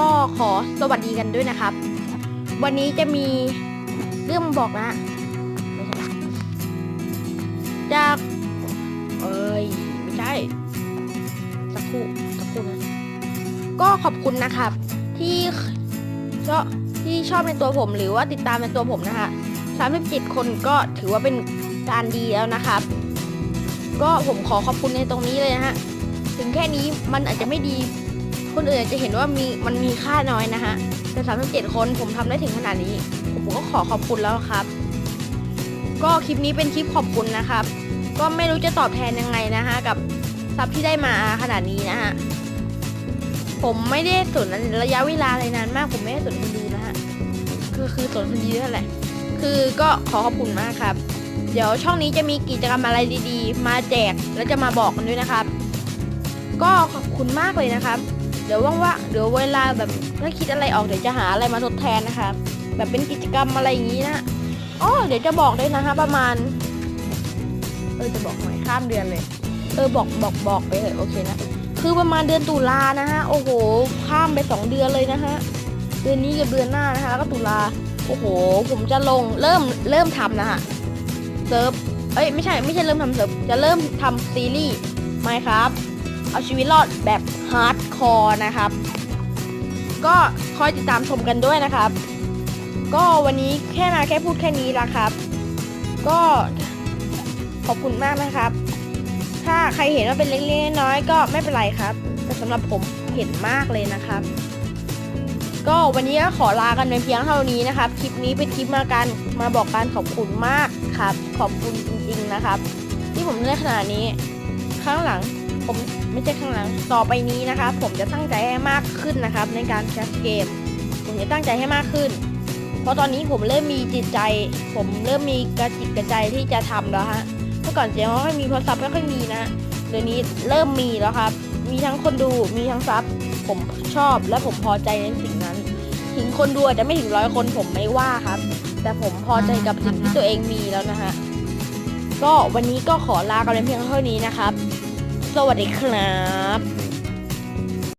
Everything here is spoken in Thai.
ก็ขอสวัสดีกันด้วยนะครับ วันนี้จะมีเรื่องบอกนะจากเอ้ยไม่ใช่สักครู่สักครู่นะก็ขอบคุณนะครับ ที่ชอบที่ชอบในตัวผมหรือว่าติดตามในตัวผมนะคะ37คนก็ถือว่าเป็นการดีแล้วนะครับ ก็ผมขอขอบคุณในตรงนี้เลยนะฮะถึงแค่นี้มันอาจจะไม่ดี คนอื่นจะเห็นว่ามีมันมีค่าน้อยนะฮะ แต่37คนผมทำได้ถึงขนาดนี้ ผมก็ขอขอบคุณแล้วครับ ก็คลิปนี้เป็นคลิปขอบคุณนะครับ ก็ไม่รู้จะตอบแทนยังไงนะฮะกับซับที่ได้มาขนาดนี้นะฮะ ผมไม่ได้สนระยะเวลาอะไรนานมาก ผมไม่ได้สนคนดูนะฮะ คือคือสนคนดูนั่นแหละ คือก็ขอขอบคุณมากครับ เดี๋ยวช่องนี้จะมีกิจกรรมอะไรดี ๆ มาแจกแล้วจะมาบอกกันด้วยนะครับ ก็ขอบคุณมากเลยนะครับ ดี๋ยวว่างๆเดี๋ยวเวลาแบบถ้าคิดอะไรออกเดี๋ยวจะหาอะไรมาทดแทนนะครับแบบเป็นกิจกรรมอะไรอย่างนี้นะอ๋อเดี๋ยวจะบอกด้วยนะฮะประมาณ เออจะบอกหน่อยข้ามเดือนเลย เออบอกบอกบอกไปเลยโอเคนะคือประมาณเดือนตุลานะฮะโอ้โห ข้ามไปสองเดือนเลยนะฮะเดือนนี้กับเดือนหน้านะคะแล้วก็ตุลาโอ้โห ผมจะลงเริ่มเริ่มทำนะฮะเซิร์ฟเอ้ยไม่ใช่ไม่ใช่เริ่มทำเซิร์ฟจะเริ่มทำซีรีส์ไหมครับ เอาชีวิตรอดแบบฮาร์ดคอร์นะครับ ก็คอยติดตามชมกันด้วยนะครับ ก็วันนี้แค่มาแค่พูดแค่นี้ละครับ ก็ขอบคุณมากนะครับ ถ้าใครเห็นว่าเป็นเล็กๆน้อยๆก็ไม่เป็นไรครับ แต่สำหรับผมเห็นมากเลยนะครับ ก็วันนี้ก็ขอลากันในเพียงเท่านี้นะครับ คลิปนี้เป็นคลิปมาการมาบอกการขอบคุณมากครับ ขอบคุณจริงๆนะครับ ที่ผมได้ขนาดนี้ข้างหลัง ผมไม่ใช่ข้างหลังต่อไปนี้นะครับผมจะตั้งใจให้มากขึ้นนะครับ ในการแคสเกม ผมจะตั้งใจให้มากขึ้น เพราะตอนนี้ผมเริ่มมีจิตใจ ผมเริ่มมีกระจิตกระใจที่จะทำแล้วฮะเมื่อก่อนเจ๊ไม่ค่อยมีเพราะซับไม่ค่อยมีนะเดี๋ยวนี้เริ่มมีแล้วครับ มีทั้งคนดูมีทั้งซับผมชอบและผมพอใจในสิ่งนั้น ถึงคนดูอาจจะไม่ถึงร้อยคนผมไม่ว่าครับ แต่ผมพอใจกับสิ่งที่ตัวเองมีแล้วนะฮะก็วันนี้ก็ขอลากันเพียงเท่านี้นะครับ สวัสดีครับ